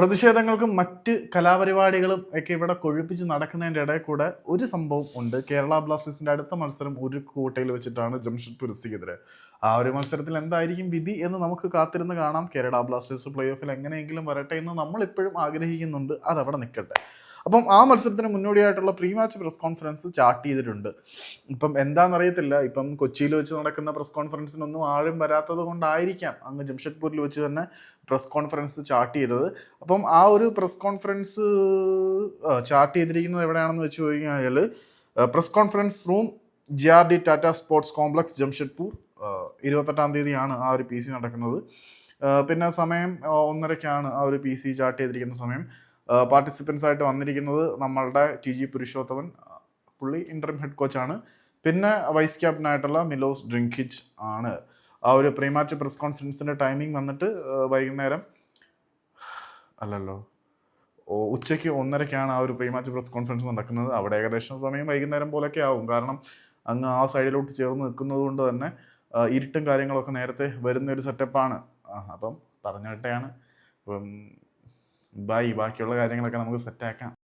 പ്രതിഷേധങ്ങൾക്കും മറ്റ് കലാപരിപാടികളും ഒക്കെ ഇവിടെ കൊഴുപ്പിച്ച് നടക്കുന്നതിന്റെ ഇടയിൽ കൂടെ ഒരു സംഭവം ഉണ്ട്. കേരള ബ്ലാസ്റ്റേഴ്സിന്റെ അടുത്ത മത്സരം ഒരു കോട്ടയിൽ വെച്ചിട്ടാണ് ജംഷഡ്പൂർ എഫ്സിക്കെതിരെ ആ ഒരു മത്സരത്തിൽ എന്തായിരിക്കും വിധി എന്ന് നമുക്ക് കാത്തിരുന്ന് കാണാം. കേരള ബ്ലാസ്റ്റേഴ്സ് പ്ലേ ഓഫിൽ എങ്ങനെയെങ്കിലും വരട്ടെ എന്ന് നമ്മളിപ്പോഴും ആഗ്രഹിക്കുന്നുണ്ട്. അതവിടെ നിൽക്കട്ടെ. അപ്പം ആ മത്സരത്തിന് മുന്നോടിയായിട്ടുള്ള pre match press conference chart ചെയ്തിട്ടുണ്ട്. ഇപ്പം എന്താണെന്നറിയത്തില്ല. ഇപ്പം കൊച്ചിയിൽ വെച്ച് നടക്കുന്ന പ്രസ് കോൺഫറൻസിനൊന്നും ആരും വരാത്തത് കൊണ്ടായിരിക്കാം അങ്ങ് ജംഷഡ്പൂരിൽ വെച്ച് തന്നെ പ്രസ് കോൺഫറൻസ് ചാർട്ട് ചെയ്തത്. അപ്പം ആ ഒരു പ്രസ് കോൺഫറൻസ് ചാർട്ട് ചെയ്തിരിക്കുന്നത് എവിടെയാണെന്ന് വെച്ച് കഴിഞ്ഞാൽ press conference room G R D Tata sports complex Jamshedpur. ഇരുപത്തെട്ടാം തീയതിയാണ് ആ ഒരു പി സി നടക്കുന്നത്. പിന്നെ സമയം ഒന്നരയ്ക്കാണ് ആ ഒരു പി സി ചാർട്ട് ചെയ്തിരിക്കുന്ന സമയം. പാർട്ടിസിപ്പൻസ് ആയിട്ട് വന്നിരിക്കുന്നത് നമ്മളുടെ ടി ജി പുരുഷോത്തമൻ പുള്ളി ഇന്റർം ഹെഡ് കോച്ചാണ് പിന്നെ വൈസ് ക്യാപ്റ്റനായിട്ടുള്ള മിലോസ് ഡ്രിങ്കിച്ച് ആണ്. ആ ഒരു പ്രീമാച്ച് പ്രസ് കോൺഫറൻസിന്റെ ടൈമിംഗ് വന്നിട്ട് വൈകുന്നേരം അല്ലല്ലോ ഓ ഉച്ചയ്ക്ക് ഒന്നരയ്ക്കാണ് ആ ഒരു പ്രീമാച്ച് പ്രസ് കോൺഫറൻസ് നടക്കുന്നത്. അവിടെ ഏകദേശം സമയം വൈകുന്നേരം പോലൊക്കെ ആവും. കാരണം അങ്ങ് ആ സൈഡിലോട്ട് ചേർന്ന് നിൽക്കുന്നത് കൊണ്ട് തന്നെ ഇരുട്ടും കാര്യങ്ങളൊക്കെ നേരത്തെ വരുന്ന ഒരു സെറ്റപ്പാണ് അപ്പം പറഞ്ഞിട്ടെയാണ് അപ്പം ബൈ ബാക്കിയുള്ള കാര്യങ്ങളൊക്കെ നമുക്ക് സെറ്റാക്കാം